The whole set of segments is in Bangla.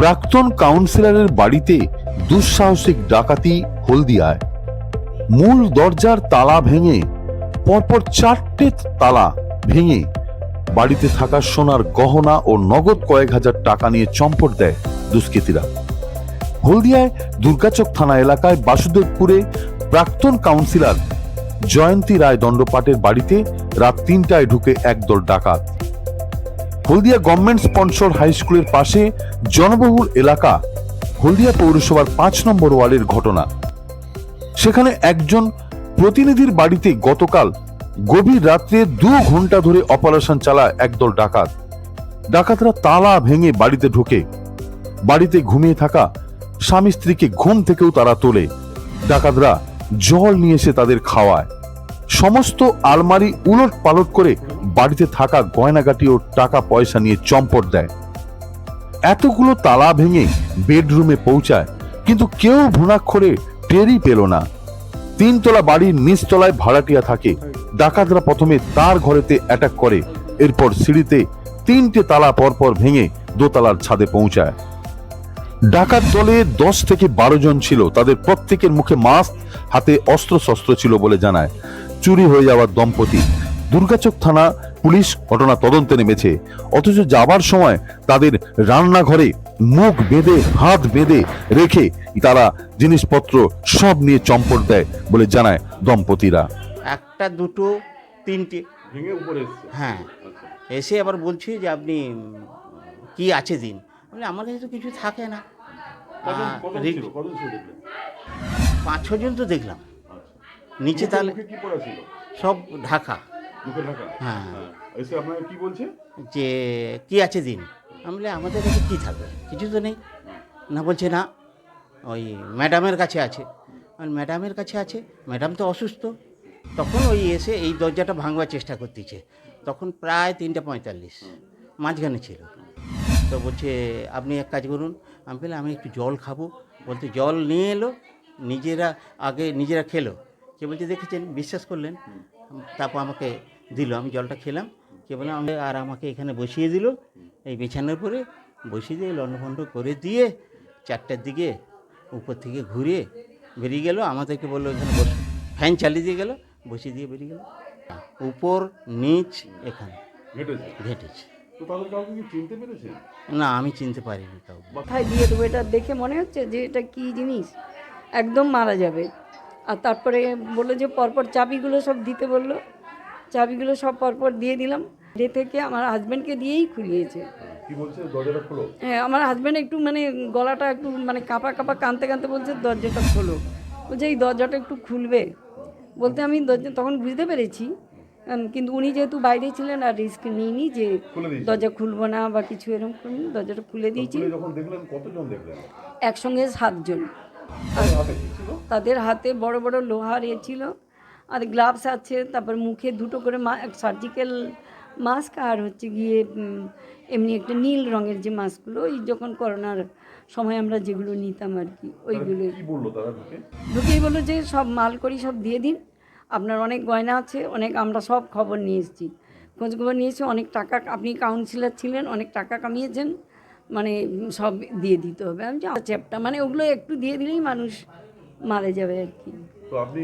প্রাক্তন কাউন্সিলরের বাড়িতে দুঃসাহসিক ডাকাতি হলদিয়ায়। মূল দরজার তালা ভেঙে, পরপর চারটে তালা ভেঙে বাড়িতে থাকা সোনার গহনা ও নগদ কয়েক হাজার টাকা নিয়ে চম্পট দেয় দুষ্কৃতীরা। হলদিয়ায় দুর্গাচক থানা এলাকায় বাসুদেবপুরে প্রাক্তন কাউন্সিলর জয়ন্তী রায় দণ্ডপাটের বাড়িতে রাত তিনটায় ঢুকে একদল ডাকাত। হলদিয়া গভর্নমেন্ট স্পন্সর হাই স্কুলের পাশে জনবহুল এলাকা, হলদিয়া পৌরসভার পাঁচ নম্বর ওয়ার্ডের ঘটনা। সেখানে একজন প্রতিনিধির বাড়িতে গতকাল গভীর রাত্রে দু ঘণ্টা ধরে অপারেশন চালায় একদল ডাকাত। ডাকাতরা তালা ভেঙে বাড়িতে ঢোকে। বাড়িতে ঘুমিয়ে থাকা স্বামী স্ত্রীকে ঘুম থেকেও তারা তোলে। ডাকাতরা জল নিয়ে এসে তাদের খাওয়ায়। সমস্ত আলমারি উলট পালট করে বাড়িতে থাকা গয়নাগাটি ও টাকা পয়সা নিয়ে চম্পট দেয়। এতগুলো তালা ভেঙে বেডরুমে পৌঁছায়, কিন্তু কেউ ভুনাক্ষরে টেরই পেল না। তিনতলা বাড়ির নিচতলায় ভাড়াটিয়া থাকে, ডাকাতরা প্রথমে তার ঘরেতে অ্যাটাক করে, এরপর সিঁড়িতে তিনটে তালা পরপর ভেঙে দোতলার ছাদে পৌঁছায়। ডাকাত দলে দশ থেকে বারো জন ছিল, তাদের প্রত্যেকের মুখে মাস্ক, হাতে অস্ত্র শস্ত্র ছিল বলে জানায়। চুরি হয়ে যাওয়ার দম্পতি। দুর্গাচক থানা পুলিশ ঘটনা তদন্তে নেমেছে। অথচ যাবার সময় তাদের রান্নাঘরে মুখ বেঁধে হাত বেঁধে রেখে তারা জিনিসপত্র সব নিয়ে চম্পট দেয় বলে জানায় দম্পতিরা। একটা দুটো তিনটে। ভেঙে উপরে হ্যাঁ। এসে আবার বলছি যে আপনি কি আছে দিন? বলে আমার কাছে তো কিছু থাকে না। পাঁচ ছজন তো দেখলাম। আচ্ছা নিচে তাহলে কি পড়া ছিল? সব ঢাকা। মুখে ঢাকা? হ্যাঁ। এসে আপনাকে কি বলছে? যে কি আছে দিন? আমি বলি আমাদের কাছে কী থাকবে? কিছু তো নেই। না বলছে না ওই ম্যাডামের কাছে আছে। ম্যাডামের কাছে আছে? ম্যাডাম তো অসুস্থ। তখন ওই এসে এই দরজাটা ভাঙবার চেষ্টা করতেছে। তখন প্রায় তিনটে পঁয়তাল্লিশ মাঝখানে ছিল। তো বলছে আপনি এক কাজ করুন। আমি বললাম আমি একটু জল খাব। বলতে জল নিয়ে এলো নিজেরা আগে নিজেরা খেলো। কে বলছে দেখেছেন বিশ্বাস করলেন। তারপর আমাকে দিল আমি জলটা খেলাম। কে বললাম আমি আর আমাকে এখানে বসিয়ে দিল এই বিছানার উপরে বসিয়ে দিয়ে লন্ডভন্ড করে দিয়ে চারটার দিকে উপর থেকে ঘুরে বেরিয়ে গেল। আমাদেরকে বলল এখানে বস। ফ্যান চালিয়ে দিয়ে গেল বসিয়ে দিয়ে বেরিয়ে গেল। উপর নিচ এখানে। ঘেটেছে? না আমি চিনতে পারিনি কাউকে। কোথায় দিয়ে দেবো? এটা দেখে মনে হচ্ছে যে এটা কি জিনিস? একদম মারা যাবে। আর তারপরে বলল যে পরপর চাবিগুলো সব দিতে বলল। চাবিগুলো সব পরপর দিয়ে দিলাম। ডে থেকে আমার হাজব্যান্ডকে দিয়েই খুলিয়েছে। হ্যাঁ আমার হাজব্যান্ড একটু মানে গলাটা একটু মানে কাঁপা কাঁপা কাঁদতে কাঁদতে বলছে দরজাটা খোলো। বলছে এই দরজাটা একটু খুলবে। বলতে আমি দরজা তখন বুঝতে পেরেছি। কিন্তু উনি যেহেতু বাইরে ছিলেন আর রিস্ক নিইনি যে দরজা খুলবো না বা কিছু এরকম করিনি দরজাটা খুলে দিয়েছি। একসঙ্গে সাতজন। তাদের হাতে বড় বড় লোহার এ ছিল। আর গ্লাভস আছে তারপর মুখে দুটো করে সার্জিক্যাল মাস্ক আর হচ্ছে গিয়ে এমনি একটা নীল রঙের যে মাস্কগুলো ওই যখন করোনার সময় আমরা যেগুলো নিতাম আর কি ওইগুলো ঢুকেই বলল যে সব মাল করি সব দিয়ে দিন আপনার অনেক গয়না আছে অনেক আমরা সব খবর নিয়ে এসেছি। খোঁজ খবর নিয়েছি অনেক টাকা আপনি কাউন্সিলর ছিলেন অনেক টাকা কামিয়েছেন মানে সব দিয়ে দিতে হবে। আমি চ্যাপটা মানে ওগুলো একটু দিয়ে দিলেই মানুষ মারা যাবে আর কি। তো আপনি?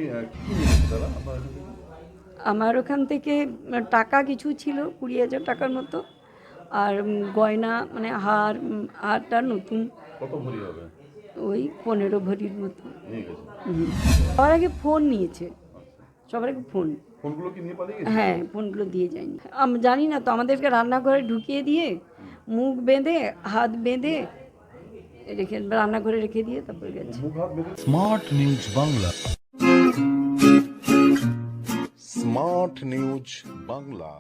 আমার ওখান থেকে টাকা কিছু ছিল কুড়ি হাজার টাকার মতো। আর গয়না মানে হার হারটা নতুন। কত ভরি হবে? ওই পনেরো ভরির মতো। সবার আগে ফোন নিয়েছে। সবার আগে ফোন। ফোনগুলো কি নিয়ে পালিয়ে হ্যাঁ ফোনগুলো দিয়ে যায়নি। আমি জানি না তো আমাদেরকে রান্নাঘরে ঢুকিয়ে দিয়ে মুখ বেঁধে হাত বেঁধে রেখে রান্নাঘরে রেখে দিয়ে তারপর গেছে। Smart news Bangla. Smart news Bangla.